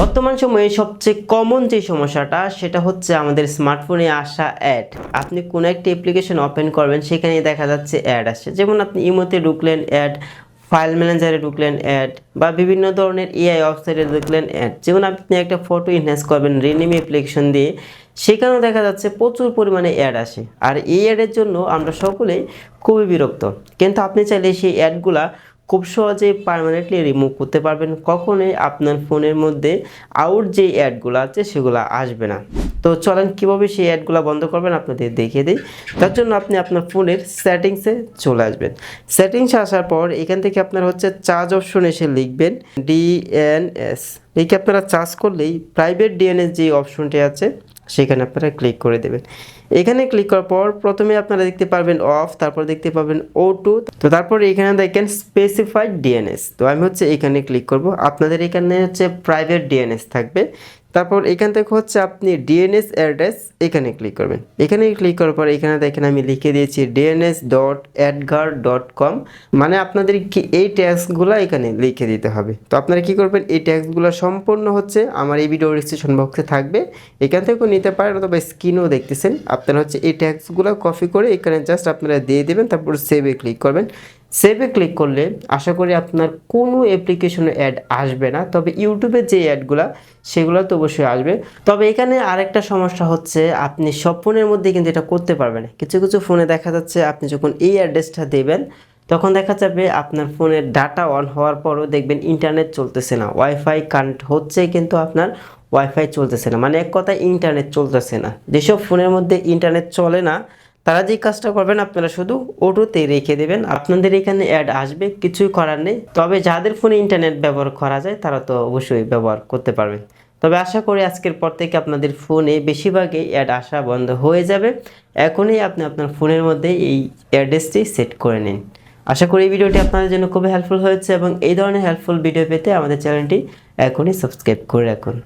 বর্তমান সময়ে সবচেয়ে কমন যে সমস্যাটা, সেটা হচ্ছে আমাদের স্মার্টফোনে আসা অ্যাড আপনি কোনো একটি অ্যাপ্লিকেশন ওপেন করবেন সেখানে দেখা যাচ্ছে অ্যাড আসছে। যেমন আপনি ইমোতে ঢুকলেন অ্যাড ফাইল ম্যানেজারে ঢুকলেন অ্যাড বা বিভিন্ন ধরনের এআই ওয়েবসাইটে ঢুকলেন অ্যাড যেমন আপনি একটা ফটো ইনহ্যান্স করবেন রিনিমি অ্যাপ্লিকেশন দিয়ে, সেখানেও দেখা যাচ্ছে প্রচুর পরিমাণে অ্যাড আসে। আর এই অ্যাডের জন্য আমরা সকলেই খুবই বিরক্ত। কিন্তু আপনি চাইলে সেই অ্যাডগুলা খুব সহজে পারমানেন্টলি রিমুভ করতে পারবেন। কখনোই আপনার ফোনের মধ্যে আউট যে অ্যাডগুলো আছে, সেগুলো আসবে না। তো চলেন কীভাবে সেই অ্যাডগুলো বন্ধ করবেন আপনাদের দেখিয়ে দিই। তার জন্য আপনি আপনার ফোনের সেটিংসে চলে আসবেন। সেটিংসে আসার পর এখান থেকে আপনার হচ্ছে চার্জ অপশন এসে লিখবেন ডিএনএস লিখে আপনারা চার্জ করলেই প্রাইভেট ডিএনএস যে অপশনটি আছে সেখানে আপনারা ক্লিক করে দেবেন। এখানে ক্লিক করার পর প্রথমে আপনারা দেখতে পারবেন অফ তারপর দেখতে পাবেন ও টু তো তারপর এখানে দেখেন স্পেসিফাইড ডিএনএস তো আমি হচ্ছে এখানে ক্লিক করব। আপনাদের এখানে হচ্ছে প্রাইভেট ডিএনএস থাকবে। তারপর এখান থেকে হচ্ছে আপনি ডিএনএস অ্যাড্রেস এখানে ক্লিক করবেন। এখানে ক্লিক করার পর এখানে দেখেন আমি লিখে দিয়েছি DNS dot Edgar dot com মানে আপনাদের কি এই ট্যাক্সগুলো এখানে লিখে দিতে হবে। তো আপনারা কি করবেন, এই ট্যাক্সগুলো সম্পূর্ণ হচ্ছে আমার এই ভিডিও ডিসক্রিপশন বক্সে থাকবে। এখান থেকেও নিতে পারেন অথবা স্ক্রিনও দেখতেছেন। আপনারা হচ্ছে এই ট্যাক্সগুলো কপি করে এখানে জাস্ট আপনারা দিয়ে দেবেন, তারপর সেভে ক্লিক করবেন। সেভে ক্লিক করলে আশা করি আপনার কোনো অ্যাপ্লিকেশনে অ্যাড আসবে না। তবে ইউটিউবে যে অ্যাডগুলো সেগুলো তো অবশ্যই আসবে। তবে এখানে আরেকটা সমস্যা হচ্ছে, আপনি সব ফোনের মধ্যে কিন্তু এটা করতে পারবেন কিছু কিছু ফোনে দেখা যাচ্ছে আপনি যখন এই অ্যাড্রেসটা দেবেন, তখন দেখা যাবে আপনার ফোনের ডাটা অন হওয়ার পরও দেখবেন ইন্টারনেট চলতেছে না। ওয়াইফাই কানেক্ট হচ্ছে কিন্তু আপনার ওয়াইফাই চলতেছে না। মানে এক কথায় ইন্টারনেট চলতেছে না। যেসব ফোনের মধ্যে ইন্টারনেট চলে না তারা যে কাজটা করবেন, আপনারা শুধু অটোতে রেখে দেবেন। আপনাদের এখানে অ্যাড আসবে, কিছুই করার নেই। তবে যাদের ফোনে ইন্টারনেট ব্যবহার করা যায়, তারা তো অবশ্যই ব্যবহার করতে পারবে। তবে আশা করি আজকের পর থেকে আপনাদের ফোনে বেশিরভাগই অ্যাড আসা বন্ধ হয়ে যাবে। এখনই আপনি আপনার ফোনের মধ্যে এই অ্যাড্রেসটি সেট করে নিন। আশা করি এই ভিডিওটি আপনাদের জন্য খুবই হেল্পফুল হয়েছে এবং এই ধরনের হেল্পফুল ভিডিও পেতে আমাদের চ্যানেলটি এখনই সাবস্ক্রাইব করে রাখুন।